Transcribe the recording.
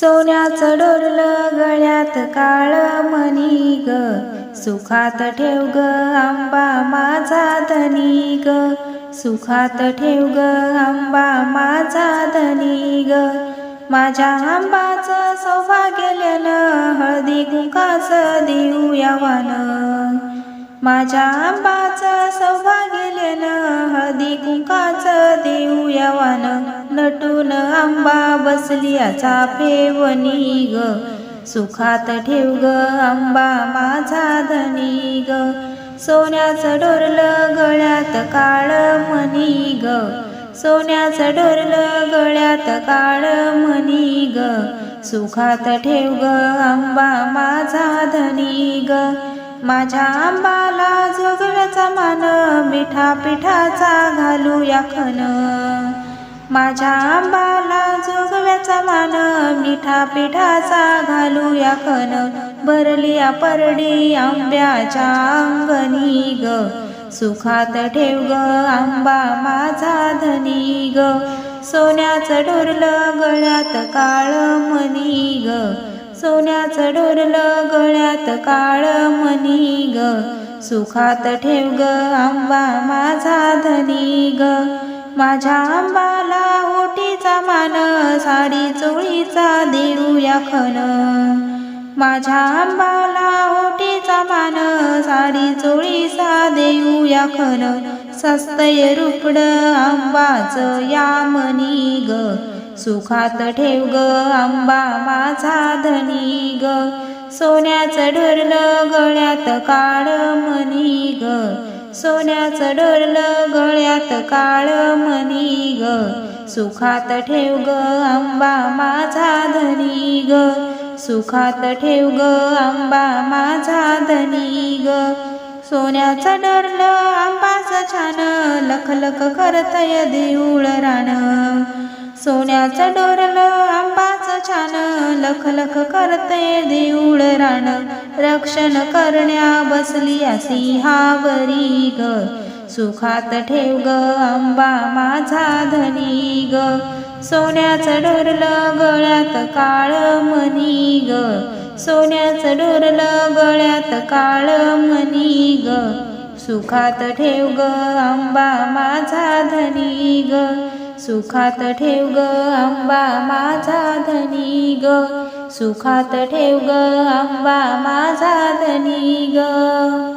सोन्याचं डोरल गळ्यात काळ मनी ग. सुखात ठेव ग आंबा माझा धनी ग. सुखात ठेव ग आंबा माझा धनी ग. माझ्या आंबाचं सौभाग्य गेल्यानं हळदी कुंकाचं देऊ यावान. माझ्या आंबाचं सौभाग्य गेल्यानं हळदी कुंकाचं देऊ यावान. नटून आंबा बसली फेवनी ग. सुखात ठेव ग आंबा माझा धनी ग. सोन्याचं डोरलं गळ्यात काळ म्हणी ग. सोन्याचं डोरलं गळ्यात काळ म्हणी ग. सुखात ठेव ग आंबा माझा धनी ग. माझ्या आंबाला जोगव्याचा मान मिठा पिठाचा घालू खन माझ्या आंबाला जोगव्याचा मान मिठा पिठाचा घालूया कन खन भरली या परडी आंब्याच्या अंगणी ग. सुखात ठेव ग आंबा माझा धनी ग. सोन्याचं डोरलं गळ्यात काळ मनी ग. सोन्याचं डोरलं गळ्यात काळ मनी ग. सुखात ठेव ग आंबा माझा धनी ग. माझ्या आंबाला ओटीचा मान साडी चोळीचा देऊ या खन माझ्या आंबाला ओटीचा मान साडी चोळीचा देऊ या खन सस्तय रुपड आंबाच या मनी ग. सुखात ठेव ग आंबा माझा धनी ग. सोन्याचं डोरलं गळ्यात काळ मनी ग. सोन्याचं डोरलं गळ्यात काळ मनी ग. सुखात ठेव ग आंबा माझा धनी ग. सुखात ठेव ग आंबा माझा धनी ग. सोन्याचं डोरलं आंबाचं छान लखलख करतय देऊळ रान. सोन्याचं डोरलं आंबा छान लखलख करते देऊळ रान. रक्षण करण्या बसली सिंहावरी ग. सुखात ठेव ग आंबा माझा धनी ग. सोन्याचं डोरलं गळ्यात काळ मनी ग. सोन्याचं डोरलं गळ्यात काळ मनी ग. सुखात ठेव ग आंबा माझा धनी ग. सुखात ठेव ग आंबा माझा धनी ग. सुखात ठेव ग आंबा माझा धनी ग.